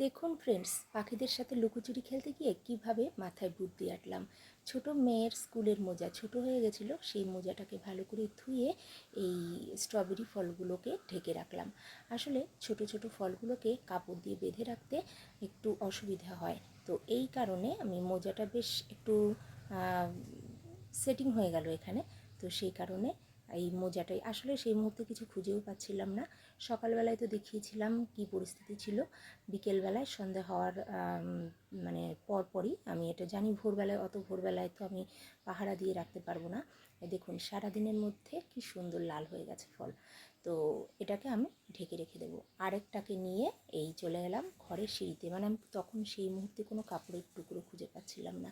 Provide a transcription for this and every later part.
দেখুন ফ্রেন্ডস পাখিদের সাথে লুকোচুরি খেলতে গিয়ে কীভাবে মাথায় বুদ্ধি আটলাম? ছোট মেয়ের স্কুলের মোজা ছোট হয়ে গেছিল, সেই মোজাটাকে ভালো করে ধুয়ে এই স্ট্রবেরি ফলগুলোকে ঢেকে রাখলাম। আসলে ছোট ছোট ফলগুলোকে কাপড় দিয়ে বেঁধে রাখতে একটু অসুবিধা হয়। তো এই কারণে আমি মোজাটা বেশ একটু সেটিং হয়ে গেল এখানে। তো সেই কারণে এই মোজাটাই। আসলে সেই মুহূর্তে কিছু খুঁজেও পাচ্ছিলাম না। সকালবেলায় তো দেখিয়েছিলাম কি পরিস্থিতি ছিল। বিকেলবেলায় সন্ধে হওয়ার মানে পরপরই আমি এটা জানি, ভোরবেলায়, অত ভোরবেলায় তো আমি পাহারা দিয়ে রাখতে পারব না। দেখুন, সারাদিনের মধ্যে কি সুন্দর লাল হয়ে গেছে ফল। তো এটাকে আমি ঢেকে রেখে দেবো। আরেকটাকে নিয়ে এই চলে গেলাম ঘরের সিঁড়িতে। মানে আমি তখন সেই মুহূর্তে কোনো কাপড়ের টুকরো খুঁজে পাচ্ছিলাম না।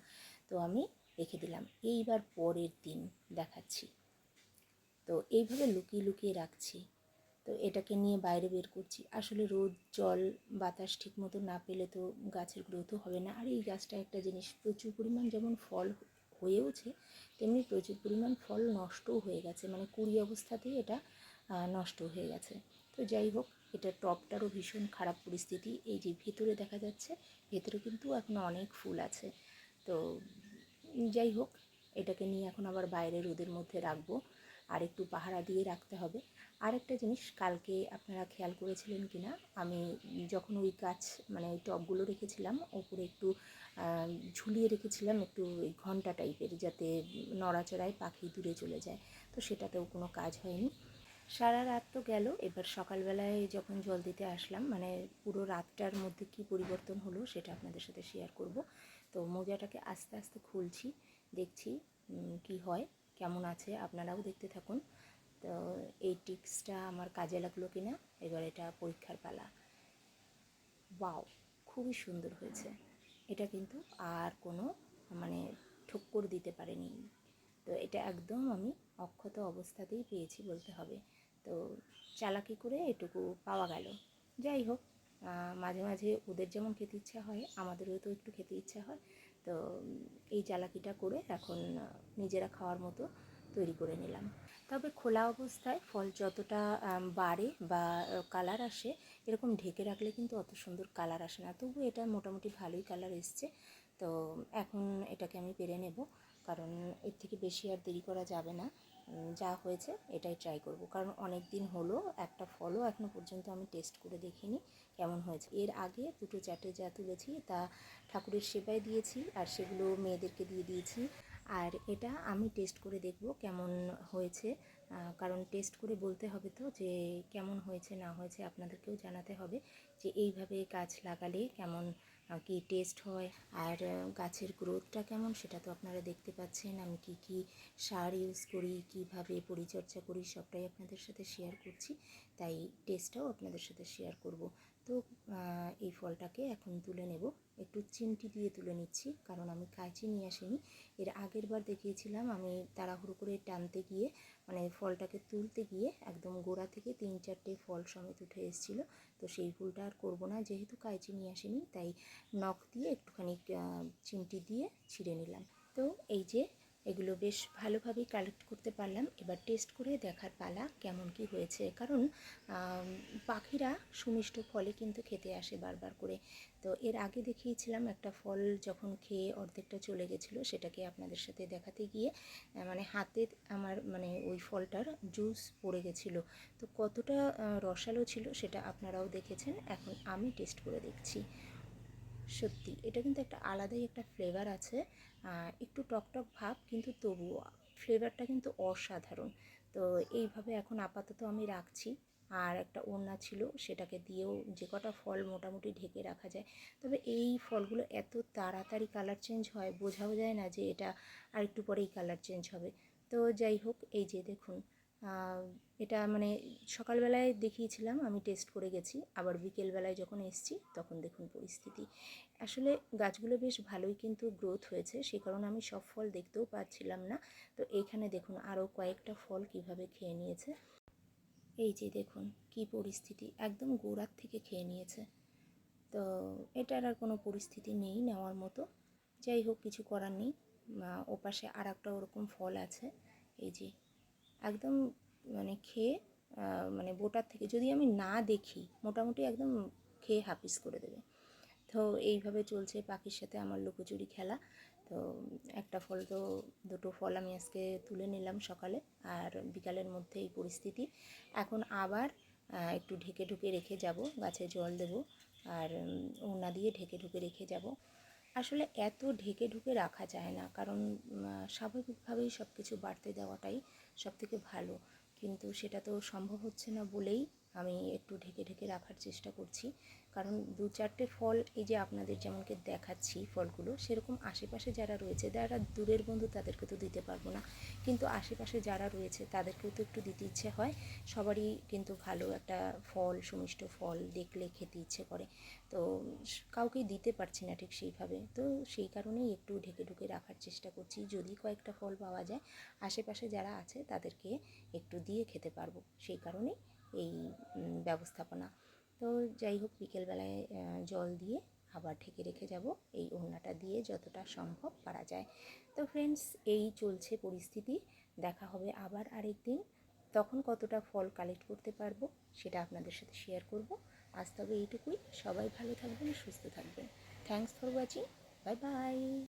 তো আমি রেখে দিলাম। এইবার পরের দিন দেখাচ্ছি। তো এইভাবে লুকিয়ে লুকিয়ে রাখছি। তো এটাকে নিয়ে বাইরে বের করছি। আসলে রোদ, জল, বাতাস ঠিক মতো না পেলে তো গাছের গ্রোথও হবে না। আর এই গাছটা একটা জিনিস, প্রচুর পরিমাণ যেমন ফল হয়েওছে, তেমনি প্রচুর পরিমাণ ফল নষ্টও হয়ে গেছে। মানে কুড়ি অবস্থাতেই এটা নষ্ট হয়ে গেছে। তো যাই হোক, এটা টপটারও ভীষণ খারাপ পরিস্থিতি। এই যে ভেতরে দেখা যাচ্ছে, ভেতরে কিন্তু এখন অনেক ফুল আছে। তো যাই হোক এটাকে নিয়ে এখন আবার বাইরে রোদের মধ্যে রাখব। আর একটু পাহারা দিয়ে রাখতে হবে। আরেকটা জিনিস, কালকে আপনারা খেয়াল করেছিলেন কি না আমি যখন ওই গাছ মানে ওই টবগুলো রেখেছিলাম, ওপরে একটু ঝুলিয়ে রেখেছিলাম, একটু ওই ঘণ্টা টাইপের যাতে নড়াচড়ায় পাখি দূরে চলে যায়। তো সেটাতেও কোনো কাজ হয়নি। সারা রাত তো গেল। এবার সকালবেলায় যখন জল দিতে আসলাম মানে পুরো রাতটার মধ্যে কি পরিবর্তন হলো সেটা আপনাদের সাথে শেয়ার করব। তো মোজাটাকে আস্তে আস্তে খুলছি। দেখছি কি হয়, কেমন আছে, আপনারাও দেখতে থাকুন। তো এই টিক্সটা আমার কাজে লাগল কিনা, এবার এটা পরীক্ষার পালা। ওয়াও, খুবই সুন্দর হয়েছে। এটা কিন্তু আর কোনো মানে ঠক্কর দিতে পারেনি। তো এটা একদম আমি অক্ষত অবস্থাতেই পেয়েছি বলতে হবে। তো চালাকি করে এটুকু পাওয়া গেল। যাই হোক মাঝে মাঝে ওদের যেমন খেতে ইচ্ছা হয়, আমাদেরও তো একটু খেতে ইচ্ছা হয়। তো, এই চালাকিটা করে এখন নিজেরা খাওয়ার মতো তৈরি করে নিলাম। তবে খোলা অবস্থায় ফল যতটা বাড়ে বা কালার আসে, এরকম ঢেকে রাখলে কিন্তু অত সুন্দর কালার আসে না। তবু এটা মোটামুটি ভালোই কালার এসছে। তো এখন এটাকে আমি পেরে নেব। কারণ এর থেকে বেশি আর দেরি করা যাবে না। যা হয়েছে এটাই ট্রাই করব। কারণ অনেক দিন হলো, একটা ফলও এখনও পর্যন্ত আমি টেস্ট করে দেখিনি কেমন হয়েছে। এর আগে দুটো চারটে যা তুলেছি, তা ঠাকুরের সেবায় দিয়েছি আর সেগুলো মেয়েদেরকে দিয়ে দিয়েছি। আর এটা আমি টেস্ট করে দেখব কেমন হয়েছে। কারণ টেস্ট করে বলতে হবে তো যে, কেমন হয়েছে না হয়েছে আপনাদেরকেও জানাতে হবে যে, এইভাবে গাছ লাগালে কেমন কি টেস্ট হয়, আর গাছের গ্রোথটা কেমন সেটা তো আপনারা দেখতে পাচ্ছেন। আমি কি কি সার ইউজ করি, কীভাবে পরিচর্যা করি, সবটাই আপনাদের সাথে শেয়ার করছি। তাই টেস্টটাও আপনাদের সাথে শেয়ার করব। তো এই ফলটাকে এখন তুলে নেব। একটু চিমটি দিয়ে তুলে নিচ্ছি, কারণ আমি কাঁচি নিয়ে আসিনি। এর আগের বার দেখিয়েছিলাম আমি তাড়াহুড়ো করে টানতে গিয়ে মানে ফলটাকে তুলতে গিয়ে একদম গোড়া থেকে তিন চারটে ফল সমেত উঠে এসেছিল। তো সেই ভুলটা আর করব না, যেহেতু কাঁচি নিয়ে আসিনি, তাই নখ দিয়ে একটুখানি চিমটি দিয়ে ছিঁড়ে নিলাম। তো এই যে এগুলো বেশ ভালোভাবেই কালেক্ট করতে পারলাম। এবার টেস্ট করে দেখার পালা কেমন কি হয়েছে। কারণ পাখিরা সুমিষ্ট ফলে কিন্তু খেতে আসে বারবার করে। তো এর আগে দেখিয়েছিলাম একটা ফল যখন খেয়ে অর্ধেকটা চলে গেছিল, সেটাকে আপনাদের সাথে দেখাতে গিয়ে মানে হাতে আমার মানে ওই ফলটার জুস পড়ে গেছিল। তো কতটা রসালো ছিল সেটা আপনারাও দেখেছেন। এখন আমি টেস্ট করে দেখছি। সত্যি, এটা কিন্তু একটা আলাদাই একটা ফ্লেভার আছে। একটু টকটক ভাব, কিন্তু তবুও ফ্লেভারটা কিন্তু অসাধারণ। তো এইভাবে এখন আপাতত আমি রাখছি। আর একটা ওড়না ছিল, সেটাকে দিয়েও যে কটা ফল মোটামুটি ঢেকে রাখা যায়। তবে এই ফলগুলো এত তাড়াতাড়ি কালার চেঞ্জ হয়, বোঝাও যায় না যে এটা আর একটু পরেই কালার চেঞ্জ হবে। তো যাই হোক, এই যে দেখুন এটা মানে সকালবেলায় দেখিয়েছিলাম, আমি টেস্ট করে গেছি। আবার বিকেলবেলায় যখন এসছি, তখন দেখুন পরিস্থিতি। আসলে গাছগুলো বেশ ভালোই কিন্তু গ্রোথ হয়েছে সেই কারণে আমি সব ফল দেখতেও পাচ্ছিলাম না। তো এইখানে দেখুন আরও কয়েকটা ফল কীভাবে খেয়ে নিয়েছে। এই যে দেখুন কি পরিস্থিতি, একদম গোড়ার থেকে খেয়ে নিয়েছে। তো এটার আর কোনো পরিস্থিতি নেই নেওয়ার মতো। যাই হোক, কিছু করার নেই। ওপাশে আর একটা ওরকম ফল আছে। এই যে একদম মানে খেয়ে মানে বোটার থেকে যদি আমি না দেখি, মোটামুটি একদম খেয়ে হাপিস করে দেবে। তো এইভাবে চলছে পাখির সাথে আমার লুকোচুরি খেলা। তো একটা ফল তো, দুটো ফল আমি আজকে তুলে নিলাম সকালে আর বিকালের মধ্যে এই পরিস্থিতি। এখন আবার একটু ঢেকে ঢুকে রেখে যাব, গাছে জল দেব আর ওড়না দিয়ে ঢেকে ঢুকে রেখে যাব। আসলে এত ঢেকে ঢুকে রাখা যায় না। কারণ স্বাভাবিকভাবেই সব কিছু বাড়তে দেওয়াটাই সবথেকে ভালো। কিন্তু সেটা তো সম্ভব হচ্ছে না বলেই আমি একটু ঢেকে ঢেকে রাখার চেষ্টা করছি। কারণ দু চারটে ফল এই যে আপনাদের যেমনকে দেখাচ্ছি ফলগুলো, সেরকম আশেপাশে যারা রয়েছে, যারা দূরের বন্ধু তাদেরকে তো দিতে পারব না। কিন্তু আশেপাশে যারা রয়েছে তাদেরকেও তো একটু দিতে ইচ্ছে হয়। সবারই কিন্তু ভালো একটা ফল, সুমিষ্ট ফল দেখলে খেতে ইচ্ছে করে। তো কাউকেই দিতে পারছি না ঠিক সেইভাবে। তো সেই কারণেই একটু ঢেকে ঢুকে রাখার চেষ্টা করছি। যদি কয়েকটা ফল পাওয়া যায়, আশেপাশে যারা আছে তাদেরকে একটু দিয়ে খেতে পারব। সেই কারণেই এই ব্যবস্থাপনা। তো যাই হোক, বিকেলবেলায় জল দিয়ে আবার ঢেকে রেখে যাব। এই ওড়নাটা দিয়ে যতটা সম্ভব পারা যায়। তো ফ্রেন্ডস এই চলছে পরিস্থিতি। দেখা হবে আবার আরেক দিন তখন কতটা ফল কালেক্ট করতে পারব, সেটা আপনাদের সাথে শেয়ার করব। আজ তবে এইটুকুই। সবাই ভালো থাকবেন, সুস্থ থাকবেন। Thanks for watching bye bye